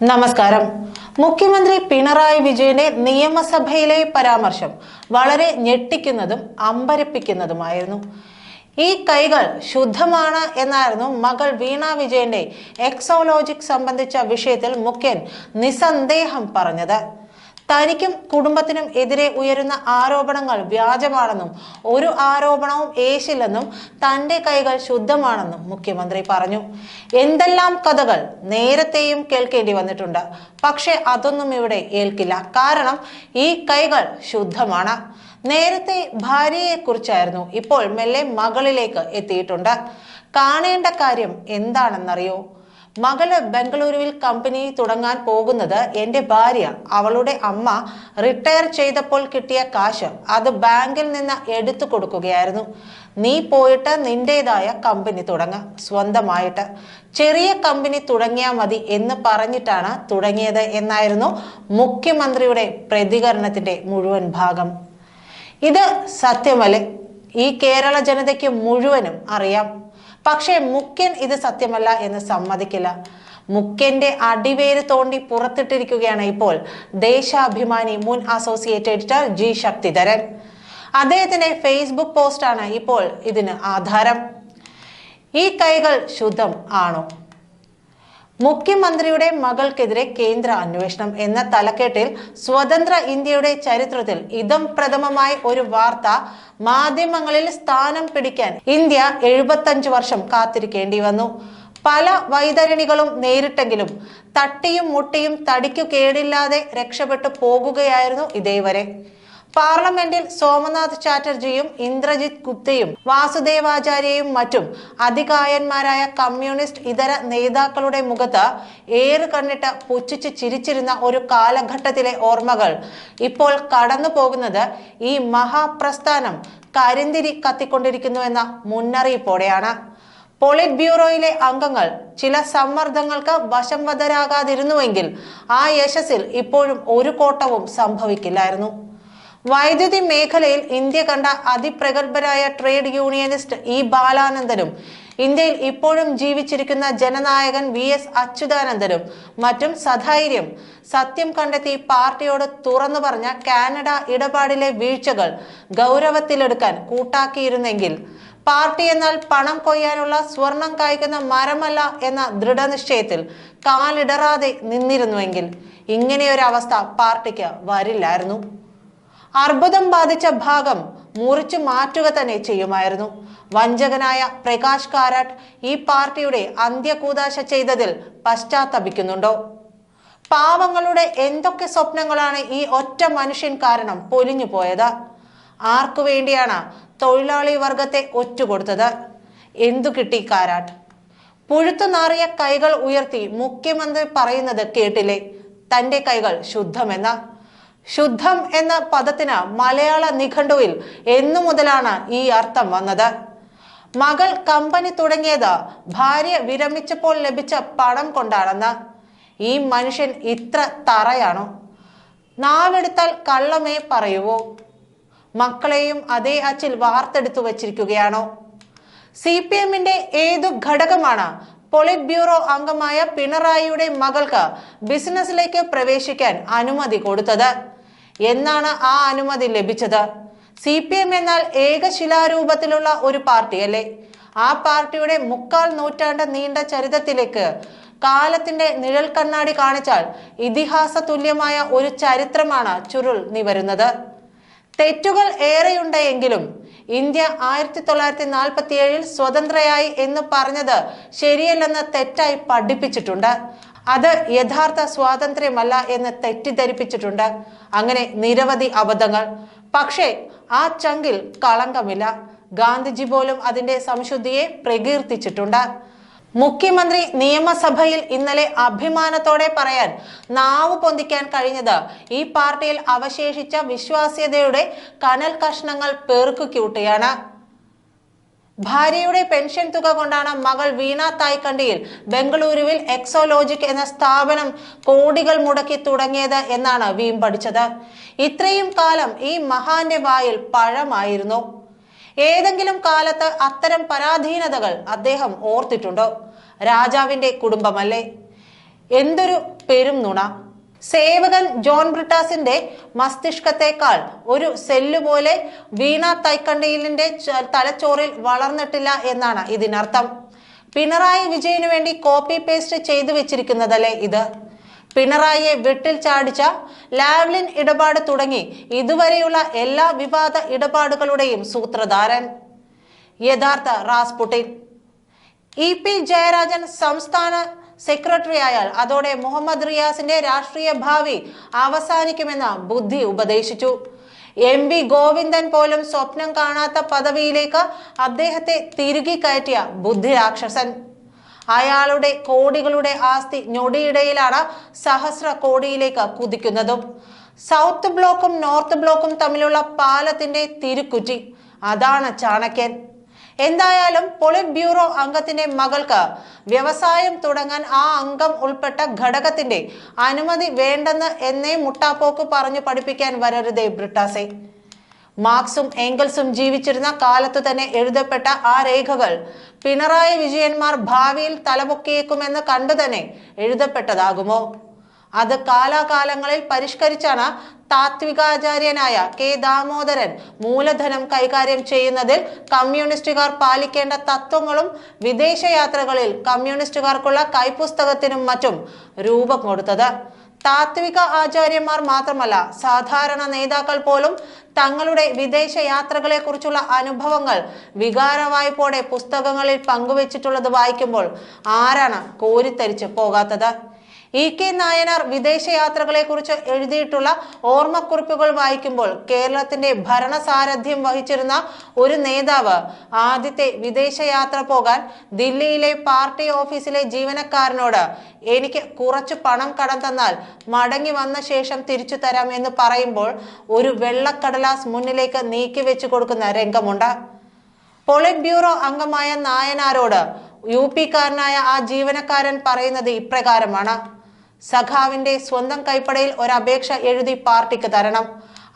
നമസ്കാരം. മുഖ്യമന്ത്രി പിണറായി വിജയന്റെ നിയമസഭയിലെ പരാമർശം വളരെ ഞെട്ടിക്കുന്നതും അമ്പരപ്പിക്കുന്നതുമായിരുന്നു. ഈ കൈകൾ ശുദ്ധമാണ് എന്നായിരുന്നു മകൾ വീണ വിജയന്റെ എക്സോലോജിക് സംബന്ധിച്ച വിഷയത്തിൽ മുഖ്യൻ നിസ്സന്ദേഹം പറഞ്ഞത്. തനിക്കും കുടുംബത്തിനും എതിരെ ഉയരുന്ന ആരോപണങ്ങൾ വ്യാജമാണെന്നും ഒരു ആരോപണവും ഏശില്ലെന്നും തന്റെ കൈകൾ ശുദ്ധമാണെന്നും മുഖ്യമന്ത്രി പറഞ്ഞു. എന്തെല്ലാം കഥകൾ നേരത്തെയും കേൾക്കേണ്ടി വന്നിട്ടുണ്ട്. പക്ഷെ അതൊന്നും ഇവിടെ ഏൽക്കില്ല. കാരണം ഈ കൈകൾ ശുദ്ധമാണ്. നേരത്തെ ഭാര്യയെക്കുറിച്ചായിരുന്നു ഇപ്പോൾ മെല്ലെ മകളിലേക്ക് എത്തിയിട്ടുണ്ട്. കാണേണ്ട കാര്യം എന്താണെന്നറിയോ? മകൾ ബംഗളൂരുവിൽ കമ്പനി തുടങ്ങാൻ പോകുന്നത് എന്റെ ഭാര്യ അവളുടെ അമ്മ റിട്ടയർ ചെയ്തപ്പോൾ കിട്ടിയ കാശ് അത് ബാങ്കിൽ നിന്ന് എടുത്തു കൊടുക്കുകയായിരുന്നു. നീ പോയിട്ട് നിന്റേതായ കമ്പനി തുടങ്ങ സ്വന്തമായിട്ട്. ചെറിയ കമ്പനി തുടങ്ങിയാൽ മതി എന്ന് പറഞ്ഞിട്ടാണ് തുടങ്ങിയത് എന്നായിരുന്നു മുഖ്യമന്ത്രിയുടെ പ്രതികരണത്തിന്റെ മുഴുവൻ ഭാഗം. ഇത് സത്യമല്ലേ? ഈ കേരള ജനതയ്ക്ക് മുഴുവനും അറിയാം. പക്ഷേ മുഖ്യൻ ഇത് സത്യമല്ല എന്ന് സമ്മതിക്കില്ല. മുഖ്യന്റെ അടിവേര് തോണ്ടി പുറത്തിട്ടിരിക്കുകയാണ് ഇപ്പോൾ ദേശാഭിമാനി മുൻ അസോസിയേറ്റ് എഡിറ്റർ ജി ശക്തിധരൻ. അദ്ദേഹത്തിന്റെ ഫേസ്ബുക്ക് പോസ്റ്റാണ് ഇപ്പോൾ ഇതിന് ആധാരം. ഈ കൈകൾ ശുദ്ധം ആണോ? മുഖ്യമന്ത്രിയുടെ മകൾക്കെതിരെ കേന്ദ്ര അന്വേഷണം എന്ന തലക്കെട്ടിൽ സ്വതന്ത്ര ഇന്ത്യയുടെ ചരിത്രത്തിൽ ഇതം പ്രഥമമായ ഒരു വാർത്ത മാധ്യമങ്ങളിൽ സ്ഥാനം പിടിക്കാൻ ഇന്ത്യ എഴുപത്തഞ്ച് വർഷം കാത്തിരിക്കേണ്ടി വന്നു. പല വൈതരണികളും നേരിട്ടെങ്കിലും തട്ടിയും മുട്ടിയും തടിക്കു കേടില്ലാതെ രക്ഷപ്പെട്ടു പോകുകയായിരുന്നു ഇതേവരെ. പാർലമെന്റിൽ സോമനാഥ് ചാറ്റർജിയും ഇന്ദ്രജിത് ഗുപ്തയും വാസുദേവാചാര്യയും മറ്റും അധികായന്മാരായ കമ്മ്യൂണിസ്റ്റ് ഇതര നേതാക്കളുടെ മുഖത്ത് ഏറ് കണ്ണിട്ട് പുച്ഛിച്ച് ചിരിച്ചിരുന്ന ഒരു കാലഘട്ടത്തിലെ ഓർമ്മകൾ. ഇപ്പോൾ കടന്നു പോകുന്നത് ഈ മഹാപ്രസ്ഥാനം കരിന്തിരി കത്തിക്കൊണ്ടിരിക്കുന്നു എന്ന മുന്നറിയിപ്പോടെയാണ്. പോളിറ്റ് ബ്യൂറോയിലെ അംഗങ്ങൾ ചില സമ്മർദ്ദങ്ങൾക്ക് വശംവദരാകാതിരുന്നുവെങ്കിൽ ആ യശസ്സിൽ ഇപ്പോഴും ഒരു കോട്ടവും സംഭവിക്കില്ലായിരുന്നു. വൈദ്യുതി മേഖലയിൽ ഇന്ത്യ കണ്ട അതിപ്രഗത്ഭരായ ട്രേഡ് യൂണിയനിസ്റ്റ് ഇ ബാലാനന്ദനും ഇന്ത്യയിൽ ഇപ്പോഴും ജീവിച്ചിരിക്കുന്ന ജനനായകൻ വി എസ് അച്യുതാനന്ദനും മറ്റും സധൈര്യം സത്യം കണ്ടെത്തി പാർട്ടിയോട് തുറന്നു പറഞ്ഞ കാനഡ ഇടപാടിലെ വീഴ്ചകൾ ഗൗരവത്തിലെടുക്കാൻ കൂട്ടാക്കിയിരുന്നെങ്കിൽ പാർട്ടി എന്നാൽ പണം കൊയ്യാനുള്ള സ്വർണം കായ്ക്കുന്ന മരമല്ല എന്ന ദൃഢനിശ്ചയത്തിൽ കാലിടറാതെ നിന്നിരുന്നുവെങ്കിൽ ഇങ്ങനെയൊരവസ്ഥ പാർട്ടിക്ക് വരില്ലായിരുന്നു. അർബുദം ബാധിച്ച ഭാഗം മുറിച്ചു മാറ്റുക തന്നെ ചെയ്യുമായിരുന്നു. വഞ്ചകനായ പ്രകാശ് കാരാട്ട് ഈ പാർട്ടിയുടെ അന്ത്യകൂതാശ ചെയ്തതിൽ പശ്ചാത്തപിക്കുന്നുണ്ടോ? പാവങ്ങളുടെ എന്തൊക്കെ സ്വപ്നങ്ങളാണ് ഈ ഒറ്റ മനുഷ്യൻ കാരണം പൊലിഞ്ഞു പോയത്? ആർക്കു വേണ്ടിയാണ് തൊഴിലാളി വർഗത്തെ ഒറ്റുകൊടുത്തത്? എന്തു കിട്ടി കാരാട്ട്? പുഴുത്തു നാറിയ കൈകൾ ഉയർത്തി മുഖ്യമന്ത്രി പറയുന്നത് കേട്ടില്ലേ? തന്റെ കൈകൾ ശുദ്ധമെന്ന? ശുദ്ധം എന്ന പദത്തിന് മലയാള നിഘണ്ടുവിൽ എന്നു മുതലാണ് ഈ അർത്ഥം വന്നത്. മകൾ കമ്പനി തുടങ്ങിയത് ഭാര്യ വിരമിച്ചപ്പോൾ ലഭിച്ച പണം കൊണ്ടാണെന്ന്. ഈ മനുഷ്യൻ ഇത്ര തറയാണോ. നാവെടുത്താൽ കള്ളമേ പറയുവോ. മക്കളെയും അതേ അച്ചിൽ വാർത്തെടുത്തു വച്ചിരിക്കുകയാണോ? സി പി എമ്മിന്റെ ഏതു ഘടകമാണ് പോളിറ്റ് ബ്യൂറോ അംഗമായ പിണറായിയുടെ മകൾക്ക് ബിസിനസ്സിലേക്ക് പ്രവേശിക്കാൻ അനുമതി കൊടുത്തത്? എന്നാണ് ആ അനുമതി ലഭിച്ചത്. സി പി എം എന്നാൽ ഏകശിലാരൂപത്തിലുള്ള ഒരു പാർട്ടി അല്ലേ? ആ പാർട്ടിയുടെ മുക്കാൽ നൂറ്റാണ്ട് നീണ്ട ചരിത്രത്തിലേക്ക് കാലത്തിന്റെ നിഴൽ കണ്ണാടി കാണിച്ചാൽ ഇതിഹാസ തുല്യമായ ഒരു ചരിത്രമാണ് ചുരുൾ നിവരുന്നത്. തെറ്റുകൾ ഏറെയുണ്ടെങ്കിലും ഇന്ത്യ ആയിരത്തി തൊള്ളായിരത്തി നാൽപ്പത്തി ഏഴിൽ സ്വതന്ത്രയായി എന്ന് പറഞ്ഞത് ശരിയല്ലെന്ന് തെറ്റായി പഠിപ്പിച്ചിട്ടുണ്ട്. അത് യഥാർത്ഥ സ്വാതന്ത്ര്യമല്ല എന്ന് തെറ്റിദ്ധരിപ്പിച്ചിട്ടുണ്ട്. അങ്ങനെ നിരവധി അബദ്ധങ്ങൾ. പക്ഷേ ആ ചങ്കിൽ കളങ്കമില്ല. ഗാന്ധിജി പോലും അതിന്റെ സംശുദ്ധിയെ പ്രകീർത്തിച്ചിട്ടുണ്ട്. മുഖ്യമന്ത്രി നിയമസഭയിൽ ഇന്നലെ അഭിമാനത്തോടെ പറയാൻ നാവ് പൊന്തിക്കാൻ കഴിഞ്ഞത് ഈ പാർട്ടിയിൽ അവശേഷിച്ച വിശ്വാസ്യതയുടെ കനൽ കഷ്ണങ്ങൾ പേർക്കുക്യൂട്ടിയാണ് ഭാര്യയുടെ പെൻഷൻ തുക കൊണ്ടാണ് മകൾ വീണ തായ്ക്കണ്ടിയിൽ ബംഗളൂരുവിൽ എക്സോലോജിക് എന്ന സ്ഥാപനം കോടികൾ മുടക്കി തുടങ്ങിയത് എന്നാണ് വീം പഠിച്ചത്. ഇത്രയും കാലം ഈ മഹാന്റെ വായിൽ പഴമായിരുന്നു. ഏതെങ്കിലും കാലത്ത് അത്തരം പരാധീനതകൾ അദ്ദേഹം ഓർത്തിട്ടുണ്ടോ? രാജാവിന്റെ കുടുംബമല്ലേ? എന്തൊരു പെരും നുണ സേവകൻ ജോൺ ബ്രിട്ടാസിന്റെ മസ്തിഷ്കത്തെക്കാൾ ഒരു സെല്ലു പോലെ വീണ തൈക്കണ്ടിയിലിന്റെ തലച്ചോറിൽ വളർന്നിട്ടില്ല എന്നാണ് ഇതിനർത്ഥം. പിണറായി വിജയനു വേണ്ടി കോപ്പി പേസ്റ്റ് ചെയ്തു വെച്ചിരിക്കുന്നതല്ലേ ഇത്? പിണറായിയെ വെട്ടിൽ ചാടിച്ച ലാവ്ലിൻ ഇടപാട് തുടങ്ങി ഇതുവരെയുള്ള എല്ലാ വിവാദ ഇടപാടുകളുടെയും സൂത്രധാരൻ. യഥാർത്ഥ റാസ്പുട്ടിൻ. ഇ പി ജയരാജൻ സംസ്ഥാന സെക്രട്ടറി ആയാൽ അതോടെ മുഹമ്മദ് റിയാസിന്റെ രാഷ്ട്രീയ ഭാവി അവസാനിക്കുമെന്ന് ബുദ്ധി ഉപദേശിച്ചു. എം വി ഗോവിന്ദൻ പോലും സ്വപ്നം കാണാത്ത പദവിയിലേക്ക് അദ്ദേഹത്തെ തിരുകി കയറ്റിയ ബുദ്ധി രാക്ഷസൻ. അയാളുടെ കോടികളുടെ ആസ്തി ഞൊടിയിടയിലാണ് സഹസ്ര കോടിയിലേക്ക് കുതിക്കുന്നതും. സൗത്ത് ബ്ലോക്കും നോർത്ത് ബ്ലോക്കും തമ്മിലുള്ള പാലത്തിന്റെ തിരുക്കുറ്റി. അതാണ് ചാണക്യൻ. എന്തായാലും പൊളിറ്റ് ബ്യൂറോ അംഗത്തിന്റെ മകൾക്ക് വ്യവസായം തുടങ്ങാൻ ആ അംഗം ഉൾപ്പെട്ട ഘടകത്തിന്റെ അനുമതി വേണ്ടെന്ന് എന്നേ മുട്ടാപ്പോക്ക് പറഞ്ഞു പഠിപ്പിക്കാൻ വരരുതേ ബ്രിട്ടാസെ. മാർക്സും എംഗൽസും ജീവിച്ചിരുന്ന കാലത്തു തന്നെ എഴുതപ്പെട്ട ആ രേഖകൾ പിണറായി വിജയന്മാർ ഭാവിയിൽ തലപൊക്കിയേക്കുമെന്ന് കണ്ടു തന്നെ എഴുതപ്പെട്ടതാകുമോ? അത് കാലാകാലങ്ങളിൽ പരിഷ്കരിച്ചാണ് താത്വികാചാര്യനായ കെ ദാമോദരൻ മൂലധനം കൈകാര്യം ചെയ്യുന്നതിൽ കമ്മ്യൂണിസ്റ്റുകാർ പാലിക്കേണ്ട തത്വങ്ങളും വിദേശയാത്രകളിൽ കമ്മ്യൂണിസ്റ്റുകാർക്കുള്ള കൈപ്പുസ്തകത്തിനും മറ്റും രൂപം കൊടുത്തത്. താത്വിക ആചാര്യന്മാർ മാത്രമല്ല സാധാരണ നേതാക്കൾ പോലും തങ്ങളുടെ വിദേശ യാത്രകളെ കുറിച്ചുള്ള അനുഭവങ്ങൾ വികാരവായ്പോടെ പുസ്തകങ്ങളിൽ പങ്കുവച്ചിട്ടുള്ളത് വായിക്കുമ്പോൾ ആരാണ് കോരിത്തരിച്ച് പോകാത്തത്? ഇ കെ നായനാർ വിദേശയാത്രകളെ കുറിച്ച് എഴുതിയിട്ടുള്ള ഓർമ്മക്കുറിപ്പുകൾ വായിക്കുമ്പോൾ കേരളത്തിന്റെ ഭരണസാരഥ്യം വഹിച്ചിരുന്ന ഒരു നേതാവ് ആദ്യത്തെ വിദേശയാത്ര പോകാൻ ദില്ലിയിലെ പാർട്ടി ഓഫീസിലെ ജീവനക്കാരനോട് എനിക്ക് കുറച്ച് പണം കടം തന്നാൽ മടങ്ങി വന്ന ശേഷം തിരിച്ചു തരാം എന്ന് പറയുമ്പോൾ ഒരു വെള്ളക്കടലാസ് മുന്നിലേക്ക് നീക്കി വെച്ചു കൊടുക്കുന്ന രംഗമുണ്ട്. പോളിറ്റ് ബ്യൂറോ അംഗമായ നായനാരോട് യു പിക്കാരനായ ആ ജീവനക്കാരൻ പറയുന്നത് ഇപ്രകാരമാണ്. സഖാവിന്റെ സ്വന്തം കൈപ്പടയിൽ ഒരു അപേക്ഷ എഴുതി പാർട്ടിക്ക് തരണം.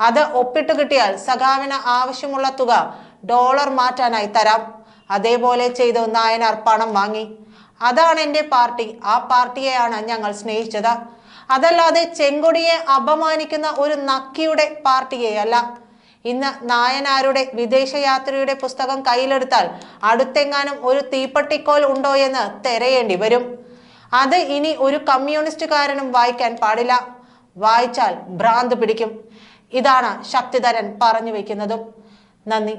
അത് ഒപ്പിട്ട് കിട്ടിയാൽ സഖാവിന് ആവശ്യമുള്ള തുക ഡോളർ മാറ്റാനായി തരാം. അതേപോലെ ചെയ്തു നായനാർ പണം വാങ്ങി. അതാണ് എന്റെ പാർട്ടി. ആ പാർട്ടിയെയാണ് ഞങ്ങൾ സ്നേഹിച്ചത്. അതല്ലാതെ ചെങ്കൊടിയെ അപമാനിക്കുന്ന ഒരു നക്കിയുടെ പാർട്ടിയെയല്ല. ഇന്ന് നായനാരുടെ വിദേശയാത്രയുടെ പുസ്തകം കയ്യിലെടുത്താൽ അടുത്തെങ്ങാനും ഒരു തീപ്പട്ടിക്കോൽ ഉണ്ടോ എന്ന് തിരയേണ്ടി വരും. അത് ഇനി ഒരു കമ്മ്യൂണിസ്റ്റുകാരനും വായിക്കാൻ പാടില്ല. വായിച്ചാൽ ഭ്രാന്ത് പിടിക്കും. ഇതാണ് ശക്തിധരൻ പറഞ്ഞു വെക്കുന്നതും. നന്ദി.